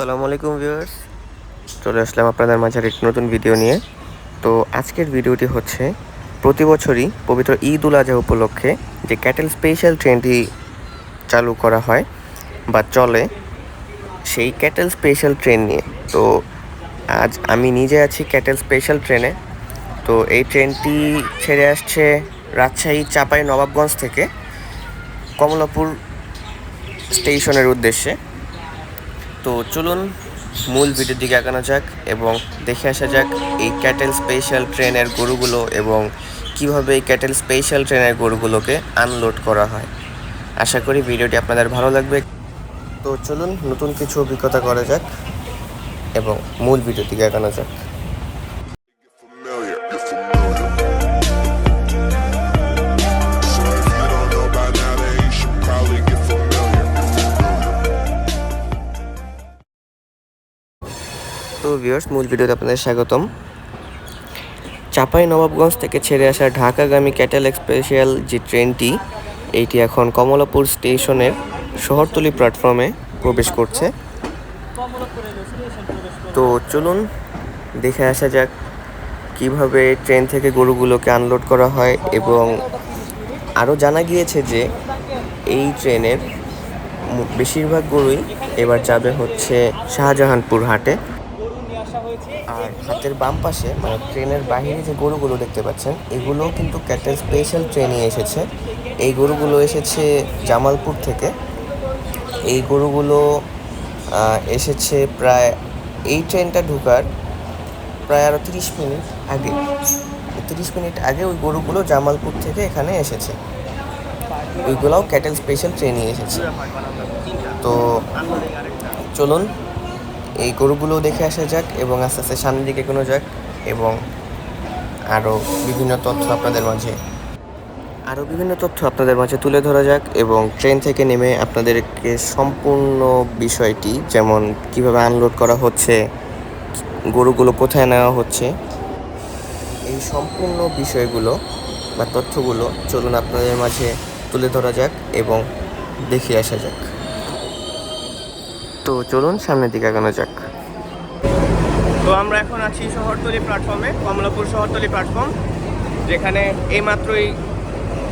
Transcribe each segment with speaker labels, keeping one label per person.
Speaker 1: আসসালামু আলাইকুম ভিউয়ার্স। চলে আসলাম আপনাদের মাঝে একটি নতুন ভিডিও নিয়ে। তো আজকের ভিডিওটি হচ্ছে, প্রতি বছরই পবিত্র ঈদ উল আজহা উপলক্ষে যে ক্যাটেল স্পেশাল ট্রেনটি চালু করা হয় বা চলে, সেই ক্যাটেল স্পেশাল ট্রেন নিয়ে। তো আজ আমি নিজে আছি ক্যাটেল স্পেশাল ট্রেনে। তো এই ট্রেনটি ছেড়ে আসছে রাজশাহী চাপাই নবাবগঞ্জ থেকে কমলাপুর স্টেশনের উদ্দেশ্যে। তো চলুন মূল ভিডিওর দিকে আগানো যাক এবং দেখে আসা যাক এই ক্যাটেল স্পেশাল ট্রেনের গরুগুলো এবং কীভাবে এই ক্যাটেল স্পেশাল ট্রেনের গরুগুলোকে আনলোড করা হয়। আশা করি ভিডিওটি আপনাদের ভালো লাগবে। তো চলুন নতুন কিছু অভিজ্ঞতা করা যাক এবং মূল ভিডিওর দিকে আগানো যাক। তো ভিউয়ার্স মূল ভিডিওতে আপনাদের স্বাগতম। চাপাই নবাবগঞ্জ থেকে ছেড়ে আসা ঢাকাগামী ক্যাটেল স্পেশাল যে ট্রেনটি এইটি এখন কমলাপুর স্টেশনের শহরতলি প্ল্যাটফর্মে প্রবেশ করছে। তো চলুন দেখে আসা যাক কীভাবে ট্রেন থেকে গরুগুলোকে আনলোড করা হয় এবং আরও জানা গিয়েছে যে এই ট্রেনের বেশিরভাগ গরুই এবার যাবে হচ্ছে শাহজাহানপুর হাটে। আর হাতের বাম পাশে মানে ট্রেনের বাহিরে যে গরুগুলো দেখতে পাচ্ছেন, এগুলো কিন্তু ক্যাটেল স্পেশাল ট্রেনে এসেছে। এই গরুগুলো এসেছে জামালপুর থেকে। এই গরুগুলো এসেছে প্রায়, এই ট্রেনটা ঢুকার প্রায় আরও তিরিশ মিনিট আগে। তিরিশ মিনিট আগে ওই গরুগুলো জামালপুর থেকে এখানে এসেছে। ওইগুলোও ক্যাটেল স্পেশাল ট্রেনে এসেছে। তো চলুন এই গরুগুলো দেখে আসা যাক এবং আস্তে আস্তে সামনের দিকে কোনো যাক এবং আরও বিভিন্ন তথ্য আপনাদের মাঝে। আরও বিভিন্ন তথ্য আপনাদের মাঝে তুলে ধরা যাক এবং ট্রেন থেকে নেমে আপনাদেরকে সম্পূর্ণ বিষয়টি, যেমন কীভাবে আনলোড করা হচ্ছে, গরুগুলো কোথায় নেওয়া হচ্ছে, এই সম্পূর্ণ বিষয়গুলো বা তথ্যগুলো চলুন আপনাদের মাঝে তুলে ধরা যাক এবং দেখে আসা যাক। তো চলুন সামনের দিকে আগানো যাক।
Speaker 2: তো আমরা এখন আছি শহরতলি প্ল্যাটফর্মে কমলাপুর শহরতলি প্ল্যাটফর্ম যেখানে এইমাত্রই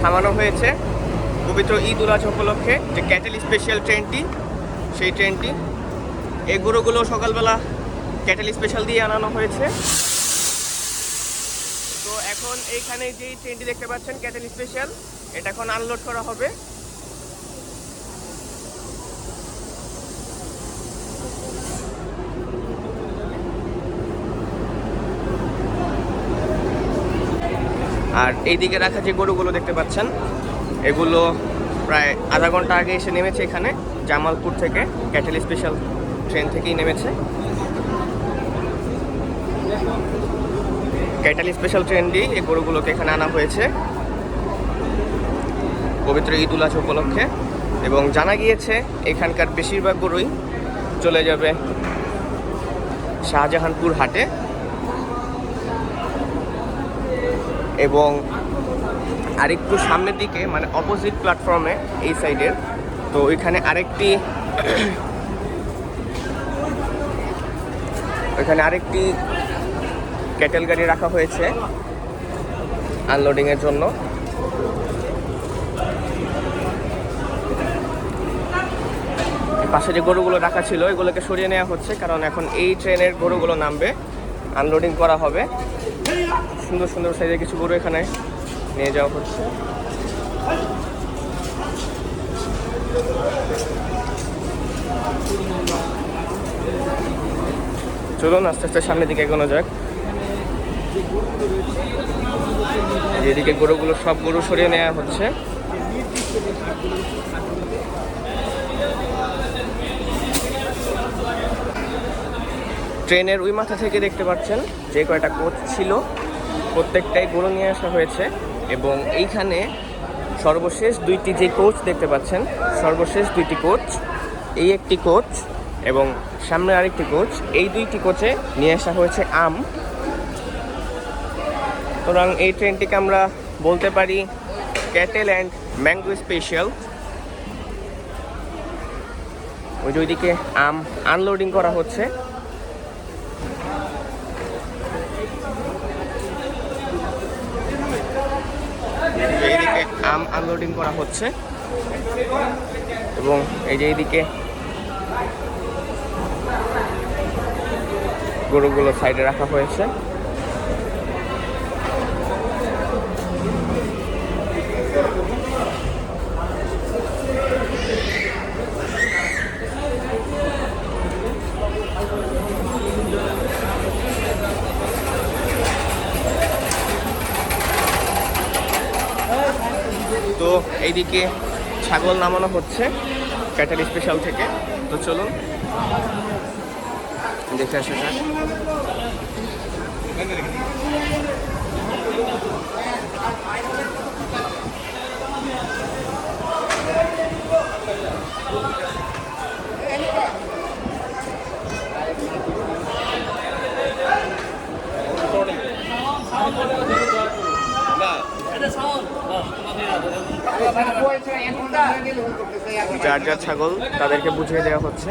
Speaker 2: থামানো হয়েছে পবিত্র ঈদ উল আজহা উপলক্ষে যে ক্যাটেল স্পেশাল ট্রেনটি সেই ট্রেনটি এই গরুগুলো সকালবেলা ক্যাটেল স্পেশাল দিয়ে আনানো হয়েছে। তো এখন এইখানে যেই ট্রেনটি দেখতে পাচ্ছেন, ক্যাটেল স্পেশাল এটা এখন আনলোড করা হবে। আর এইদিকে রাখা যে গরুগুলো দেখতে পাচ্ছেন, এগুলো প্রায় আধা ঘণ্টা আগে এসে নেমেছে এখানে, জামালপুর থেকে, ক্যাটেল স্পেশাল ট্রেন থেকেই নেমেছে। ক্যাটেল স্পেশাল ট্রেন দিয়ে এই গরুগুলোকে এখানে আনা হয়েছে। পবিত্র ঈদ উল উপলক্ষে। এবং জানা গিয়েছে, এখানকার বেশিরভাগ গরুই চলে যাবে শাহজাহানপুর হাটে। এবং আরেকটু সামনের দিকে মানে অপোজিট প্ল্যাটফর্মে এই সাইডের তো ওইখানে আরেকটি ওইখানে আরেকটি ক্যাটেল গাড়ি রাখা হয়েছে আনলোডিংয়ের জন্য। পাশে যে গরুগুলো রাখা ছিল, এগুলোকে সরিয়ে নেওয়া হচ্ছে, কারণ এখন এই ট্রেনের গরুগুলো নামবে। আনলোডিং করা হবে। সুন্দর সুন্দর সাইজের কিছু গরু এখানে নিয়ে যাওয়া হচ্ছে। চলুন, আস্তে আস্তে সামনের দিকে এগোনো যাক। যেদিকে গরুগুলো সব গরু সরিয়ে নেওয়া হচ্ছে। ট্রেনের ওই মাথা থেকে দেখতে পাচ্ছেন যে কয়টা কোচ ছিল। প্রত্যেকটাই গরু নিয়ে আসা হয়েছে এবং এইখানে সর্বশেষ দুইটি যে কোচ দেখতে পাচ্ছেন, সর্বশেষ দুইটি কোচ, এই একটি কোচ এবং সামনে আরেকটি কোচ, এই দুইটি কোচে নিয়ে আসা হয়েছে আম। সুতরাং এই ট্রেনটিকে আমরা বলতে পারি ক্যাটেল অ্যান্ড ম্যাঙ্গো স্পেশাল। ওই যে ওইদিকে আম আনলোডিং করা হচ্ছে এইদিকে আম আনলোডিং করা হচ্ছে। এবং এই যে এইদিকে গরুগুলো সাইডে রাখা হয়েছে। এইদিকে ছাগল নামানো হচ্ছে ক্যাটাল স্পেশাল থেকে। তো চলুন দেখে আসা যাক। যার যার ছাগল তাদেরকে বুঝিয়ে দেওয়া হচ্ছে।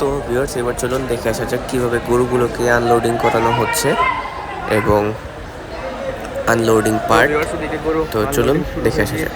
Speaker 1: তো ভিউয়ার্স এবার চলুন দেখে আসা যাক কীভাবে গরুগুলোকে আনলোডিং করানো হচ্ছে এবং আনলোডিং পার্ট তো চলুন দেখে আসা যাক।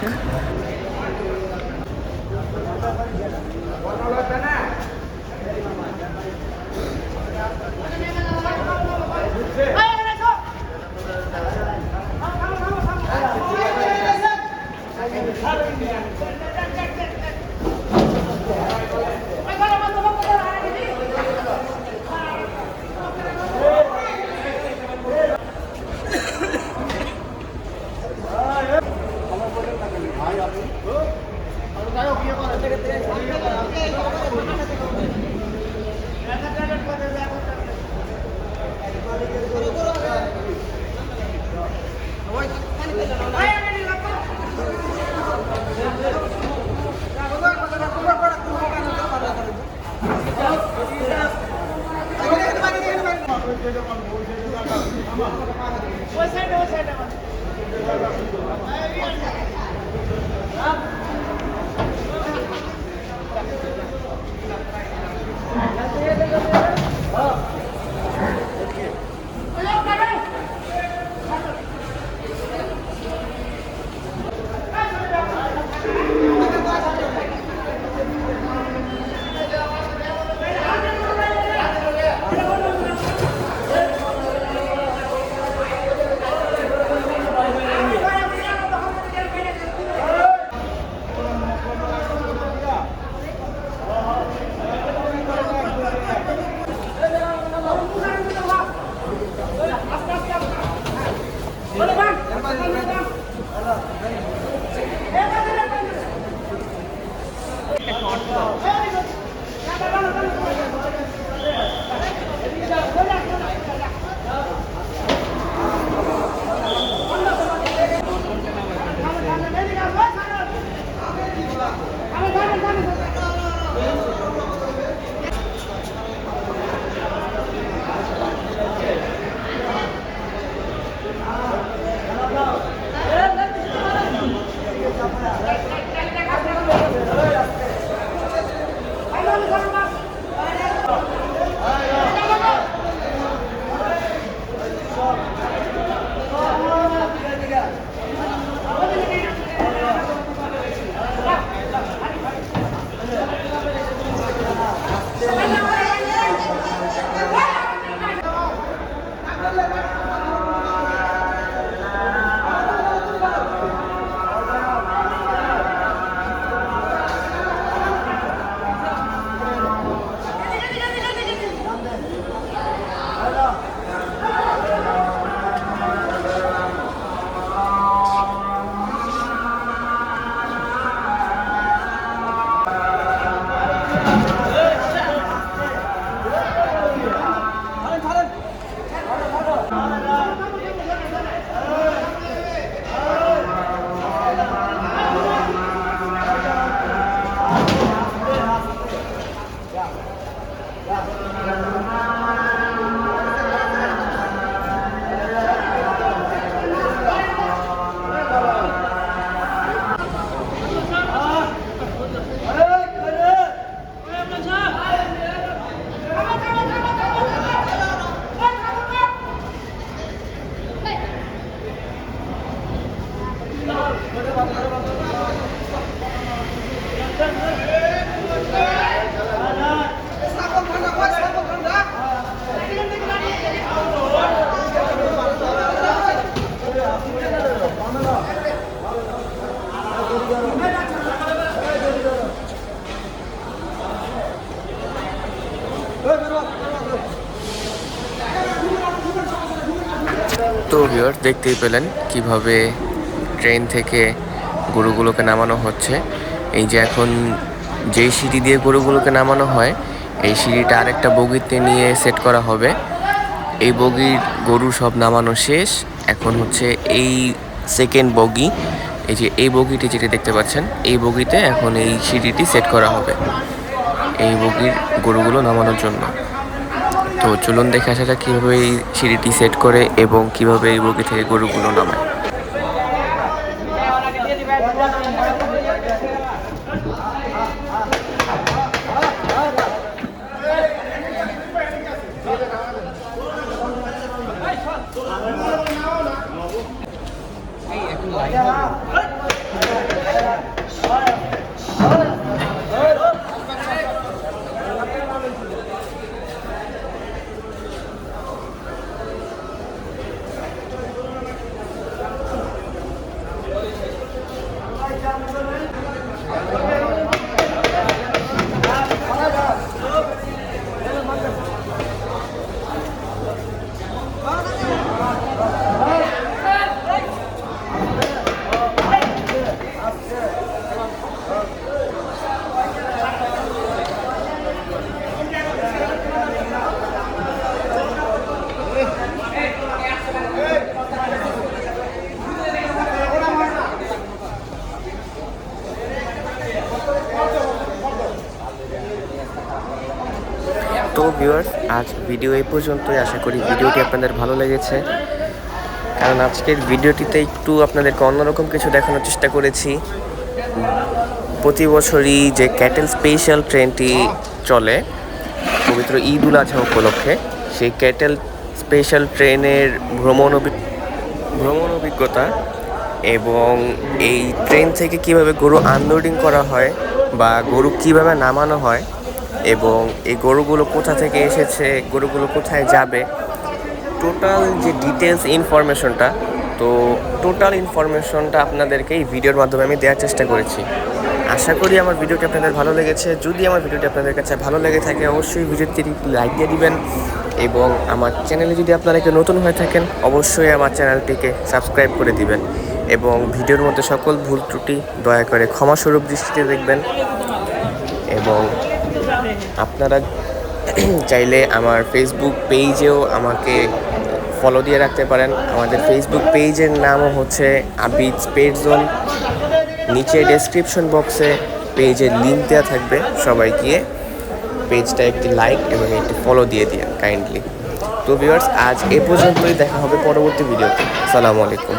Speaker 1: Oh. দেখতেই পেলেন কীভাবে ট্রেন থেকে গরুগুলোকে নামানো হচ্ছে। এই যে এখন যেই সিঁড়ি দিয়ে গরুগুলোকে নামানো হয়, এই সিঁড়িটা আরেকটা বগিতে নিয়ে সেট করা হবে। এই বগির গরু সব নামানো শেষ। এখন হচ্ছে এই সেকেন্ড বগি, এই যে এই বগিটি যেটি দেখতে পাচ্ছেন, এই বগিতে এখন এই সিঁড়িটি সেট করা হবে, এই বগির গরুগুলো নামানোর জন্য। তো চলুন দেখে আসা যাক কীভাবে এই সিঁড়িটি সেট করে এবং কীভাবে এই বগি থেকে গরুগুলো নামায়। তো ভিউয়ার্স আজ ভিডিও এই পর্যন্তই। আশা করি ভিডিওটি আপনাদের ভালো লেগেছে। কারণ আজকের ভিডিওটিতে একটু আপনাদেরকে অন্যরকম কিছু দেখানোর চেষ্টা করেছি। প্রতি বছরই যে ক্যাটেল স্পেশাল ট্রেনটি চলে, পবিত্র ঈদ উল আজহা উপলক্ষে, সেই ক্যাটেল স্পেশাল ট্রেনের ভ্রমণ ভ্রমণ অভিজ্ঞতা এবং এই ট্রেন থেকে কীভাবে গরু আনলোডিং করা হয় বা গরু কীভাবে নামানো হয় এবং এই গরুগুলো কোথা থেকে এসেছে, গরুগুলো কোথায় যাবে টোটাল যে ডিটেলস ইনফরমেশনটা তো টোটাল ইনফরমেশনটা আপনাদেরকে এই ভিডিওর মাধ্যমে আমি দেওয়ার চেষ্টা করেছি। আশা করি আমার ভিডিওটি আপনাদের ভালো লেগেছে। যদি আমার ভিডিওটি আপনাদের কাছে ভালো লেগে থাকে, অবশ্যই ভিডিওটি লাইক দিয়ে দিবেন এবং আমার চ্যানেলে যদি আপনারা একটু নতুন হয়ে থাকেন, অবশ্যই আমার চ্যানেলটিকে সাবস্ক্রাইব করে দিবেন এবং ভিডিওর মধ্যে সকল ভুল ত্রুটি, দয়া করে ক্ষমাস্বরূপ দৃষ্টিতে দেখবেন এবং আপনারা চাইলে আমার ফেসবুক পেজেও আমাকে ফলো দিয়ে রাখতে পারেন। আমাদের ফেসবুক পেজের নামও হচ্ছে আবিদ স্পেড জোন নিচে ডেসক্রিপশন বক্সে পেজের লিঙ্ক দেওয়া থাকবে। সবাই গিয়ে পেজটা একটি লাইক এবং একটি ফলো দিয়ে দিন কাইন্ডলি তো ভিউয়ার্স আজ এ পর্যন্তই। দেখা হবে পরবর্তী ভিডিওতে আসসালামু আলাইকুম।